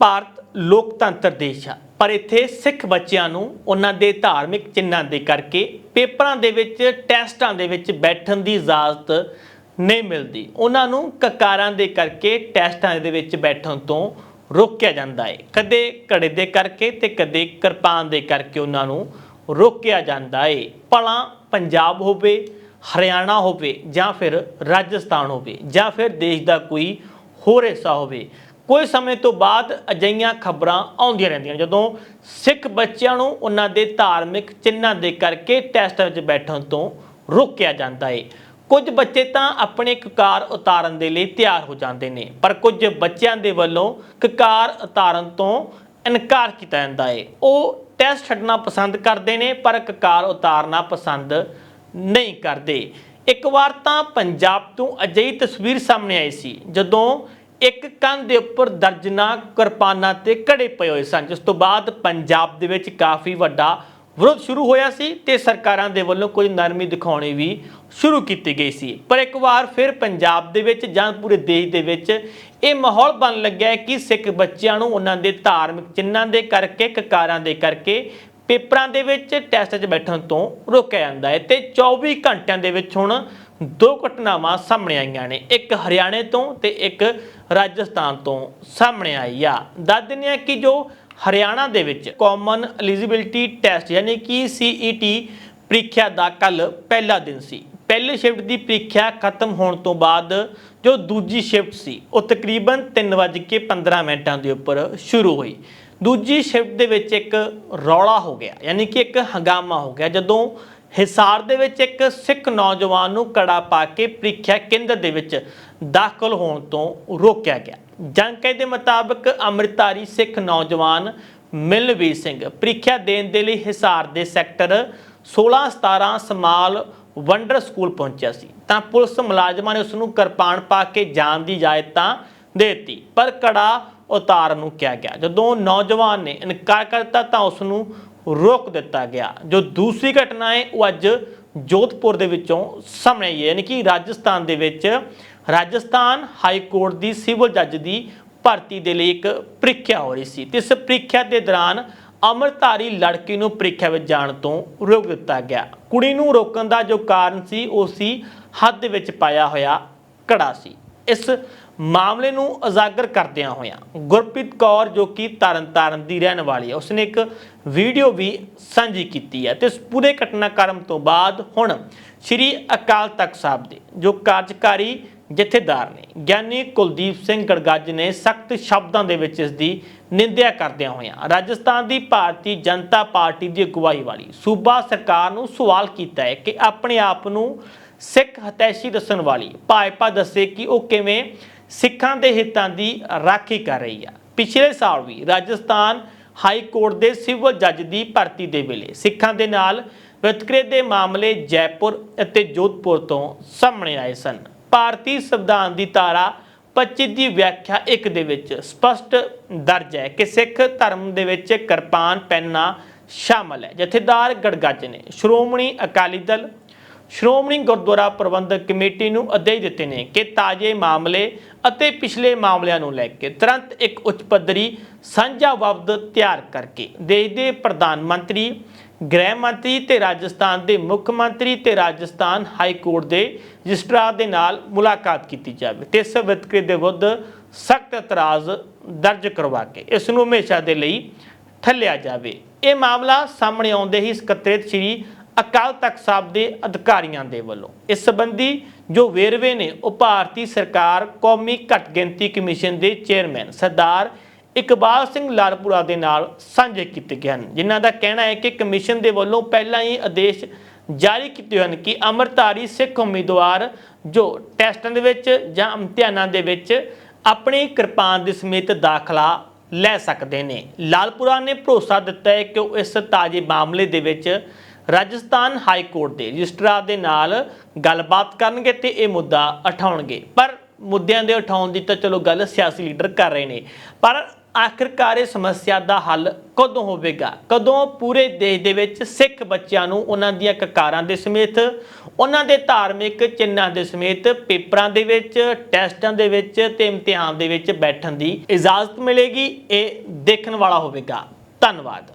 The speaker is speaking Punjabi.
ਭਾਰਤ ਲੋਕਤੰਤਰ ਦੇਸ਼ ਆ। ਪਰ ਇੱਥੇ ਸਿੱਖ ਬੱਚਿਆਂ ਨੂੰ ਉਹਨਾਂ ਦੇ ਧਾਰਮਿਕ ਚਿੰਨ੍ਹਾਂ ਦੇ ਕਰਕੇ ਪੇਪਰਾਂ ਦੇ ਵਿੱਚ, ਟੈਸਟਾਂ ਦੇ ਵਿੱਚ ਬੈਠਣ ਦੀ ਇਜਾਜ਼ਤ ਨਹੀਂ ਮਿਲਦੀ। ਉਹਨਾਂ ਨੂੰ ਕਕਾਰਾਂ ਦੇ ਕਰਕੇ ਟੈਸਟਾਂ ਦੇ ਵਿੱਚ ਬੈਠਣ ਤੋਂ ਰੋਕਿਆ ਜਾਂਦਾ ਹੈ ਕਦੇ ਘੜੇ ਦੇ ਕਰਕੇ ਤੇ ਕਦੇ ਕਿਰਪਾਨ ਦੇ ਕਰਕੇ ਉਹਨਾਂ ਨੂੰ ਰੋਕਿਆ ਜਾਂਦਾ ਹੈ ਭਲਾ ਪੰਜਾਬ ਹੋਵੇ, ਹਰਿਆਣਾ ਹੋਵੇ ਜਾਂ ਫਿਰ ਰਾਜਸਥਾਨ ਹੋਵੇ ਜਾਂ ਫਿਰ ਦੇਸ਼ ਦਾ ਕੋਈ ਹੋਰ ਹਿੱਸਾ ਹੋਵੇ ਕੁਝ ਸਮੇਂ ਤੋਂ ਬਾਅਦ ਅਜਈਆਂ ਖਬਰਾਂ ਆਉਂਦੀਆਂ ਰਹਿੰਦੀਆਂ। ਜਦੋਂ ਸਿੱਖ ਬੱਚਿਆਂ ਨੂੰ ਉਹਨਾਂ ਦੇ ਧਾਰਮਿਕ ਚਿੰਨ੍ਹਾਂ ਦੇ ਕਰਕੇ ਟੈਸਟਾਂ ਵਿੱਚ ਬੈਠਣ ਤੋਂ ਰੋਕਿਆ ਜਾਂਦਾ ਹੈ ਕੁਝ ਬੱਚੇ ਤਾਂ ਆਪਣੇ ਕਕਾਰ ਉਤਾਰਨ ਦੇ ਲਈ ਤਿਆਰ ਹੋ ਜਾਂਦੇ ਨੇ, ਪਰ ਕੁਝ ਬੱਚਿਆਂ ਦੇ ਵੱਲੋਂ ਕਕਾਰ ਉਤਾਰਨ ਤੋਂ ਇਨਕਾਰ ਕੀਤਾ ਜਾਂਦਾ ਹੈ ਉਹ ਟੈਸਟ ਛੱਡਣਾ ਪਸੰਦ ਕਰਦੇ ਨੇ, ਪਰ ਕਕਾਰ ਉਤਾਰਨਾ ਪਸੰਦ ਨਹੀਂ ਕਰਦੇ। ਇੱਕ ਵਾਰ ਤਾਂ ਪੰਜਾਬ ਤੋਂ ਅਜਿਹੀ ਤਸਵੀਰ ਸਾਹਮਣੇ ਆਈ ਸੀ, ਜਦੋਂ ਇੱਕ ਕੰਨ ਦੇ ਉੱਪਰ ਦਰਜਨਾ ਕਿਰਪਾਨਾਂ ਤੇ ਘੜੇ ਪਏ ਹੋਏ ਸਨ, ਜਿਸ ਤੋਂ ਬਾਅਦ ਪੰਜਾਬ ਦੇ ਵਿੱਚ ਕਾਫੀ ਵੱਡਾ ਵਿਰੋਧ ਸ਼ੁਰੂ ਹੋਇਆ ਸੀ ਤੇ ਸਰਕਾਰਾਂ ਦੇ ਵੱਲੋਂ ਕੁਝ ਨਰਮੀ ਦਿਖਾਉਣੀ ਵੀ ਸ਼ੁਰੂ ਕੀਤੀ ਗਈ ਸੀ। ਪਰ ਇੱਕ ਵਾਰ ਫਿਰ ਪੰਜਾਬ ਦੇ ਵਿੱਚ ਜਾਂ ਪੂਰੇ ਦੇਸ਼ ਦੇ ਵਿੱਚ ਇਹ ਮਾਹੌਲ ਬਣ ਲੱਗਿਆ ਕਿ ਸਿੱਖ ਬੱਚਿਆਂ ਨੂੰ ਉਹਨਾਂ ਦੇ ਧਾਰਮਿਕ ਚਿੰਨ੍ਹਾਂ ਦੇ ਕਰਕੇ, ਕਕਾਰਾਂ ਦੇ ਕਰਕੇ ਪੇਪਰਾਂ ਦੇ ਵਿੱਚ ਟੈਸਟ 'ਚ ਬੈਠਣ ਤੋਂ ਰੋਕਿਆ ਜਾਂਦਾ ਹੈ ਤੇ 24 ਘੰਟਿਆਂ ਦੇ ਵਿੱਚ ਹੁਣ ਦੋ ਘਟਨਾਵਾਂ ਸਾਹਮਣੇ ਆਈਆਂ ਨੇ, ਇੱਕ ਹਰਿਆਣੇ ਤੋਂ ਤੇ ਇੱਕ ਰਾਜਸਥਾਨ ਤੋਂ ਸਾਹਮਣੇ ਆਈ ਆ। ਦੱਸ ਦਿੰਦੇ ਆ ਕਿ ਜੋ ਹਰਿਆਣਾ ਦੇ ਵਿੱਚ ਕਾਮਨ ਐਲੀਜੀਬਿਲਟੀ ਟੈਸਟ ਯਾਨੀ ਕਿ ਸੀਈਟੀ ਪ੍ਰੀਖਿਆ ਦਾ ਕੱਲ ਪਹਿਲਾ ਦਿਨ ਸੀ। ਪਹਿਲੇ ਸ਼ਿਫਟ ਦੀ ਪ੍ਰੀਖਿਆ ਖਤਮ ਹੋਣ ਤੋਂ ਬਾਅਦ ਜੋ ਦੂਜੀ ਸ਼ਿਫਟ ਸੀ, ਉਹ ਤਕਰੀਬਨ 3:15 ਮਿੰਟਾਂ ਦੇ ਉੱਪਰ ਸ਼ੁਰੂ ਹੋਈ। ਦੂਜੀ ਸ਼ਿਫਟ ਦੇ ਵਿੱਚ ਇੱਕ ਰੌਲਾ ਹੋ ਗਿਆ, ਯਾਨੀ ਕਿ ਇੱਕ ਹੰਗਾਮਾ ਹੋ ਗਿਆ। ਜਦੋਂ ਹਿਸਾਰ ਦੇ ਵਿੱਚ ਇੱਕ ਸਿੱਖ ਨੌਜਵਾਨ ਨੂੰ ਕੜਾ ਪਾ ਕੇ ਪ੍ਰੀਖਿਆ ਕੇਂਦਰ ਦੇ ਵਿੱਚ ਦਾਖਲ ਹੋਣ ਤੋਂ ਰੋਕਿਆ ਗਿਆ। ਜਾਣਕਾਰੀ ਦੇ ਮੁਤਾਬਕ ਅੰਮ੍ਰਿਤਧਾਰੀ ਸਿੱਖ ਨੌਜਵਾਨ ਮਿਲਨਵੀਰ ਸਿੰਘ ਪ੍ਰੀਖਿਆ ਦੇਣ ਦੇ ਲਈ ਹਿਸਾਰ ਦੇ ਸੈਕਟਰ 16 17 ਸਮਾਲ ਵੰਡਰ ਸਕੂਲ ਪਹੁੰਚਿਆ ਸੀ। ਤਾਂ ਪੁਲਿਸ ਮੁਲਾਜ਼ਮਾਂ ਨੇ ਉਸ ਨੂੰ ਕਿਰਪਾਨ ਪਾ ਕੇ ਜਾਣ ਦੀ ਇਜਾਜ਼ਤ ਤਾਂ ਦੇ ਦਿੱਤੀ, ਪਰ ਕੜਾ ਉਤਾਰਨ ਨੂੰ ਕਿਹਾ ਗਿਆ। ਜਦੋਂ ਨੌਜਵਾਨ ਨੇ ਇਨਕਾਰ ਕਰਤਾ ਤਾਂ ਉਸ ਨੂੰ ਰੋਕ ਦਿੱਤਾ ਗਿਆ। ਜੋ ਦੂਸਰੀ ਘਟਨਾ ਹੈ, ਉਹ ਅੱਜ ਜੋਧਪੁਰ ਦੇ ਵਿੱਚੋਂ ਸਾਹਮਣੇ ਆਈ ਹੈ। ਯਾਨੀ ਕਿ ਰਾਜਸਥਾਨ ਦੇ ਵਿੱਚ ਰਾਜਸਥਾਨ ਹਾਈ ਕੋਰਟ ਦੀ ਸਿਵਲ ਜੱਜ ਦੀ ਭਰਤੀ ਦੇ ਲਈ ਇੱਕ ਪ੍ਰੀਖਿਆ ਹੋ ਰਹੀ ਸੀ ਤੇ ਇਸ ਪ੍ਰੀਖਿਆ ਦੇ ਦੌਰਾਨ ਅਮਰਧਾਰੀ ਲੜਕੀ ਨੂੰ ਪ੍ਰੀਖਿਆ ਵਿੱਚ ਜਾਣ ਤੋਂ ਰੋਕ ਦਿੱਤਾ ਗਿਆ। ਕੁੜੀ ਨੂੰ ਰੋਕਣ ਦਾ ਜੋ ਕਾਰਨ ਸੀ, ਉਹ ਸੀ ਹੱਦ ਵਿੱਚ ਪਾਇਆ ਹੋਇਆ ਕੜਾ ਸੀ। ਇਸ ਮਾਮਲੇ ਨੂੰ ਉਜਾਗਰ ਕਰਦਿਆਂ ਹੋਇਆਂ ਗੁਰਪ੍ਰੀਤ ਕੌਰ ਜੋ ਕਿ ਤਰਨਤਾਰਨ ਦੀ ਰਹਿਣ ਵਾਲੀ ਹੈ, ਉਸਨੇ ਇੱਕ ਵੀਡੀਓ ਵੀ ਸਾਂਝੀ ਕੀਤੀ ਹੈ ਤੇ ਇਸ ਪੂਰੇ ਘਟਨਾਕ੍ਰਮ ਤੋਂ ਬਾਅਦ ਹੁਣ ਸ੍ਰੀ ਅਕਾਲ ਤਖਤ ਸਾਹਿਬ ਦੇ ਜੋ ਕਾਰਜਕਾਰੀ ਜਥੇਦਾਰ ਨੇ, ਗਿਆਨੀ ਕੁਲਦੀਪ ਸਿੰਘ ਗੜਗੱਜ ਨੇ ਸਖਤ ਸ਼ਬਦਾਂ ਦੇ ਵਿੱਚ ਇਸ ਦੀ ਨਿੰਦਿਆ ਕਰਦਿਆਂ ਹੋਇਆਂ ਰਾਜਸਥਾਨ ਦੀ ਭਾਰਤੀ ਜਨਤਾ ਪਾਰਟੀ ਦੀ ਅਗਵਾਈ ਵਾਲੀ ਸੂਬਾ ਸਰਕਾਰ ਨੂੰ ਸਵਾਲ ਕੀਤਾ ਹੈ ਕਿ ਆਪਣੇ ਆਪ ਨੂੰ ਸਿੱਖ ਹਤੈਸ਼ੀ ਦੱਸਣ ਵਾਲੀ। ਭਾਜਪਾ ਦੱਸੇ ਕਿ ਉਹ ਕਿਵੇਂ ਸਿੱਖਾਂ ਦੇ ਹਿੱਤਾਂ ਦੀ ਰਾਖੀ ਕਰ ਰਹੀ ਆ। ਪਿਛਲੇ ਸਾਲ ਵੀ ਰਾਜਸਥਾਨ ਹਾਈ ਕੋਰਟ ਦੇ ਸਿਵਲ ਜੱਜ ਦੀ ਭਰਤੀ ਦੇ ਵੇਲੇ ਸਿੱਖਾਂ ਦੇ ਨਾਲ ਵਿਤਕਰੇ ਦੇ ਮਾਮਲੇ ਜੈਪੁਰ ਅਤੇ ਜੋਧਪੁਰ ਤੋਂ ਸਾਹਮਣੇ ਆਏ ਸਨ। ਭਾਰਤੀ ਸੰਵਿਧਾਨ ਦੀ ਧਾਰਾ 25 ਦੀ ਵਿਆਖਿਆ ਇੱਕ ਦੇ ਵਿੱਚ ਸਪਸ਼ਟ ਦਰਜ ਹੈ ਕਿ ਸਿੱਖ ਧਰਮ ਦੇ ਵਿੱਚ ਕਿਰਪਾਨ ਪਹਿਨਣਾ ਸ਼ਾਮਲ ਹੈ। ਜਥੇਦਾਰ ਗੜਗੱਜ ਨੇ ਸ਼੍ਰੋਮਣੀ ਅਕਾਲੀ ਦਲ ਸ਼੍ਰੋਮਣੀ ਗੁਰਦੁਆਰਾ ਪ੍ਰਬੰਧਕ ਕਮੇਟੀ ਨੂੰ ਆਦੇਸ਼ ਦਿੱਤੇ ਨੇ ਕਿ ਤਾਜ਼ੇ ਮਾਮਲੇ ਅਤੇ ਪਿਛਲੇ ਮਾਮਲਿਆਂ ਨੂੰ ਲੈ ਕੇ ਤੁਰੰਤ ਇੱਕ ਉੱਚ ਪੱਧਰੀ ਸਾਂਝਾ ਵਫਦ ਤਿਆਰ ਕਰਕੇ ਦੇਸ਼ ਦੇ ਪ੍ਰਧਾਨ ਮੰਤਰੀ, ਗ੍ਰਹਿ ਮੰਤਰੀ ਤੇ ਰਾਜਸਥਾਨ ਦੇ ਮੁੱਖ ਮੰਤਰੀ ਤੇ ਰਾਜਸਥਾਨ ਹਾਈ ਕੋਰਟ ਦੇ ਰਜਿਸਟਰਾਰ ਦੇ ਨਾਲ ਮੁਲਾਕਾਤ ਕੀਤੀ ਜਾਵੇ ਤੇ ਇਸ ਵਿਤਕਰੇ ਦੇ ਵਿਰੁੱਧ ਸਖਤ ਇਤਰਾਜ਼ ਦਰਜ ਕਰਵਾ ਕੇ ਇਸ ਨੂੰ ਹਮੇਸ਼ਾ ਦੇ ਲਈ ਠੱਲਿਆ ਜਾਵੇ। ਇਹ ਮਾਮਲਾ ਸਾਹਮਣੇ ਆਉਂਦੇ ਹੀ ਸਕੱਤਰੇਤ ਸ੍ਰੀ ਅਕਾਲ ਤਖਤ ਸਾਹਿਬ ਦੇ ਅਧਿਕਾਰੀਆਂ ਦੇ ਵੱਲੋਂ। ਇਸ ਸੰਬੰਧੀ ਜੋ ਵੇਰਵੇ ਨੇ, ਉਹ ਭਾਰਤੀ ਸਰਕਾਰ ਕੌਮੀ ਘੱਟ ਗਿਣਤੀ ਕਮਿਸ਼ਨ ਦੇ ਚੇਅਰਮੈਨ ਸਰਦਾਰ ਇਕਬਾਲ ਸਿੰਘ ਲਾਲਪੁਰਾ ਦੇ ਨਾਲ ਸਾਂਝੇ ਕੀਤੇ ਗਏ ਹਨ। ਜਿਨ੍ਹਾਂ ਦਾ ਕਹਿਣਾ ਹੈ ਕਿ ਕਮਿਸ਼ਨ ਦੇ ਵੱਲੋਂ ਪਹਿਲਾਂ ਹੀ ਆਦੇਸ਼ ਜਾਰੀ ਕੀਤੇ ਹਨ ਕਿ ਅਮਰਤਾਰੀ ਸਿੱਖ ਉਮੀਦਵਾਰ ਜੋ ਟੈਸਟਾਂ ਦੇ ਵਿੱਚ ਜਾਂ ਇਮਤਿਹਾਨਾਂ ਦੇ ਵਿੱਚ ਆਪਣੀ ਕਿਰਪਾਨ ਦੇ ਸਮੇਤ ਦਾਖਲਾ ਲੈ ਸਕਦੇ ਨੇ। ਲਾਲਪੁਰਾ ਨੇ ਭਰੋਸਾ ਦਿੱਤਾ ਹੈ ਕਿ ਉਹ ਇਸ ਤਾਜ਼ੇ ਮਾਮਲੇ ਦੇ ਵਿੱਚ ਰਾਜਸਥਾਨ ਹਾਈ ਕੋਰਟ ਦੇ ਰਜਿਸਟਰਾਰ ਦੇ ਨਾਲ ਗੱਲਬਾਤ ਕਰਨਗੇ ਤੇ ਇਹ ਮੁੱਦਾ ਉਠਾਉਣਗੇ। ਪਰ ਮੁੱਦਿਆਂ ਦੇ ਉਠਾਉਣ ਦੀ ਤਾਂ ਚਲੋ ਗੱਲ ਸਿਆਸੀ ਲੀਡਰ ਕਰ ਰਹੇ ਨੇ। ਪਰ ਆਖਿਰਕਾਰ ਇਹ ਸਮੱਸਿਆ ਦਾ ਹੱਲ ਕਦੋਂ ਹੋਵੇਗਾ? ਕਦੋਂ ਪੂਰੇ ਦੇਸ਼ ਦੇ ਵਿੱਚ ਸਿੱਖ ਬੱਚਿਆਂ ਨੂੰ ਉਹਨਾਂ ਦੀਆਂ ਕਕਾਰਾਂ ਦੇ ਸਮੇਤ, ਉਹਨਾਂ ਦੇ ਧਾਰਮਿਕ ਚਿੰਨ੍ਹਾਂ ਦੇ ਸਮੇਤ, ਪੇਪਰਾਂ ਦੇ ਵਿੱਚ, ਟੈਸਟਾਂ ਦੇ ਵਿੱਚ ਤੇ ਇਮਤਿਹਾਨ ਦੇ ਵਿੱਚ ਬੈਠਣ ਦੀ ਇਜਾਜ਼ਤ ਮਿਲੇਗੀ? ਇਹ ਦੇਖਣ ਵਾਲਾ ਹੋਵੇਗਾ। ਧੰਨਵਾਦ।